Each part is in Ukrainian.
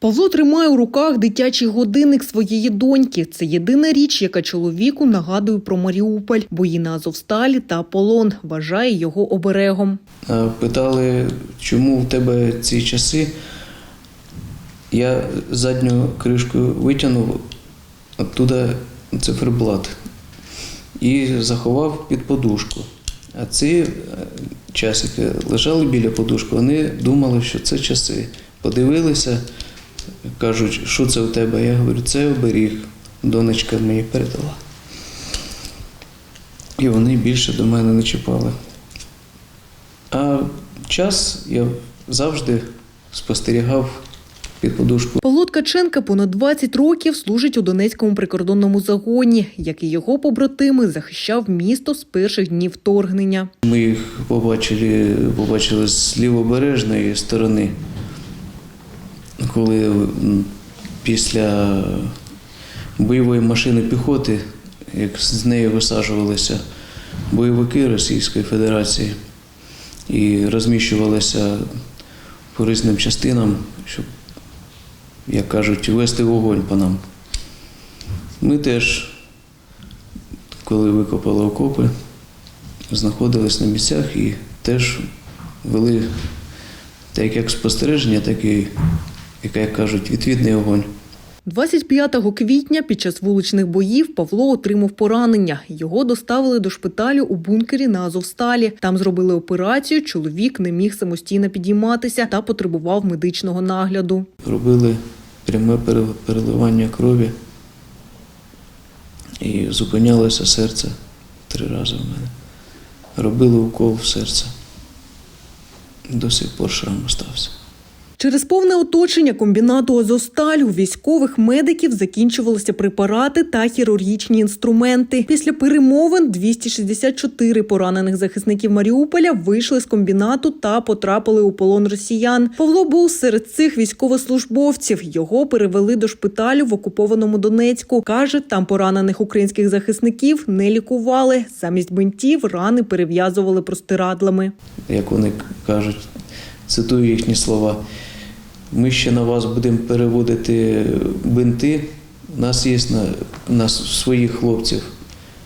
Павло тримає у руках дитячий годинник своєї доньки. Це єдина річ, яка чоловіку нагадує про Маріуполь, бої на Азовсталі та Аполлон. Вважає його оберегом. Питали, чому в тебе ці часи. Я задню кришку витягнув оттуда циферблат і заховав під подушку. А ці е, часики лежали біля подушки, вони думали, що це часи. Подивилися, кажуть, що це у тебе? Я говорю, це оберіг. Донечка мені передала. І вони більше до мене не чіпали. А час я завжди спостерігав під подушку. Павло Ткаченка понад 20 років служить у Донецькому прикордонному загоні, як і його побратими, захищав місто з перших днів вторгнення. Ми їх побачили, побачили з лівобережної сторони, коли після бойової машини піхоти, як з неї висаджувалися бойовики Російської Федерації і розміщувалися по різним частинам, щоб, як кажуть, вести вогонь по нам. Ми теж, коли викопали окопи, знаходились на місцях і теж вели так як спостереження, так і, як, як кажуть, відвідний огонь. 25 квітня під час вуличних боїв Павло отримав поранення. Його доставили до шпиталю у бункері на Азовсталі. Там зробили операцію. Чоловік не міг самостійно підійматися та потребував медичного нагляду. Робили пряме переливання крові і зупинялося серце три рази в мене. Робили укол в серце. До сих пор шрам остався. Через повне оточення комбінату Азовсталь у військових медиків закінчувалися препарати та хірургічні інструменти. Після перемовин 264 поранених захисників Маріуполя вийшли з комбінату та потрапили у полон росіян. Павло був серед цих військовослужбовців. Його перевели до шпиталю в окупованому Донецьку. каже, там поранених українських захисників не лікували. Замість бинтів рани перев'язували простирадлами. як вони кажуть, цитую їхні слова. Ми ще на вас будемо переводити бинти. У нас є на, у нас своїх хлопців,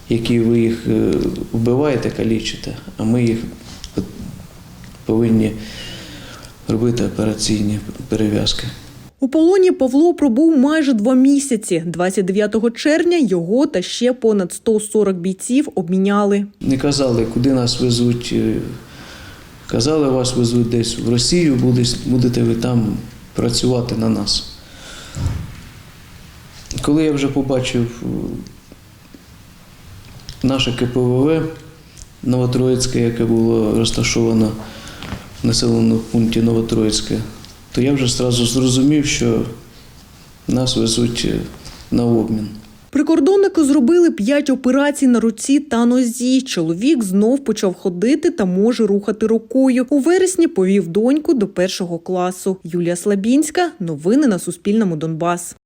які ви їх е, вбиваєте, калічите, а ми їх повинні робити операційні перев'язки. У полоні Павло пробув майже два місяці. 29 червня його та ще понад 140 бійців обміняли. Не казали, куди нас везуть. Казали, вас везуть десь в Росію, будете ви там працювати на нас. Коли я вже побачив е, наше КПВВ Новотроїцьке, яке було розташовано в населеному пункті Новотроїцьке, то я вже одразу зрозумів, що нас везуть е, на обмін. Прикордонники зробили п'ять операцій на руці та нозі. Чоловік знов почав ходити та може рухати рукою. У вересні повів доньку до першого класу. Юлія Слабінська. Новини на Суспільному. Донбас.